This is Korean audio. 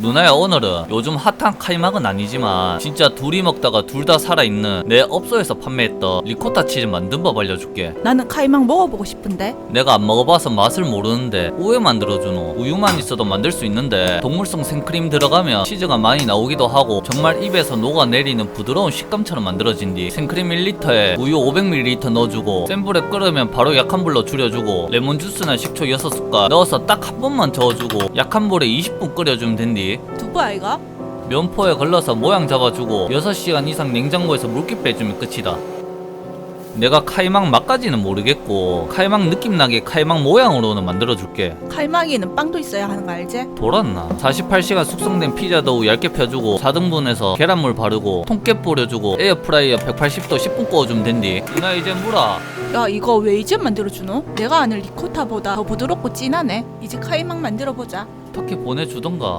누나야 오늘은 요즘 핫한 카이막은 아니지만 진짜 둘이 먹다가 둘 다 살아있는 내 업소에서 판매했던 리코타 치즈 만든 법 알려줄게. 나는 카이막 먹어보고 싶은데. 내가 안 먹어봐서 맛을 모르는데 우유 만들어주노. 우유만 있어도 만들 수 있는데 동물성 생크림 들어가면 치즈가 많이 나오기도 하고 정말 입에서 녹아내리는 부드러운 식감처럼 만들어진디 생크림 1리터에 우유 500ml 넣어주고 센 불에 끓으면 바로 약한 불로 줄여주고 레몬 주스나 식초 6숟갈 넣어서 딱 한 번만 저어주고 약한 불에 20분 끓여주면 된디 두부 아이가? 면포에 걸러서 모양 잡아주고 6시간 이상 냉장고에서 물기 빼주면 끝이다. 내가 카이막 맛까지는 모르겠고 카이막 느낌 나게 카이막 모양으로는 만들어줄게. 칼막이는 빵도 있어야 하는 거 알지? 돌았나? 48시간 숙성된 피자 도우 얇게 펴주고 4등분해서 계란물 바르고 통깨 뿌려주고 에어프라이어 180도 10분 구워주면 된디. 누나 이제 물어. 야 이거 왜 이제 만들어주노? 내가 아는 리코타보다 더 부드럽고 진하네 이제 카이막 만들어보자 어떻게 보내주던가.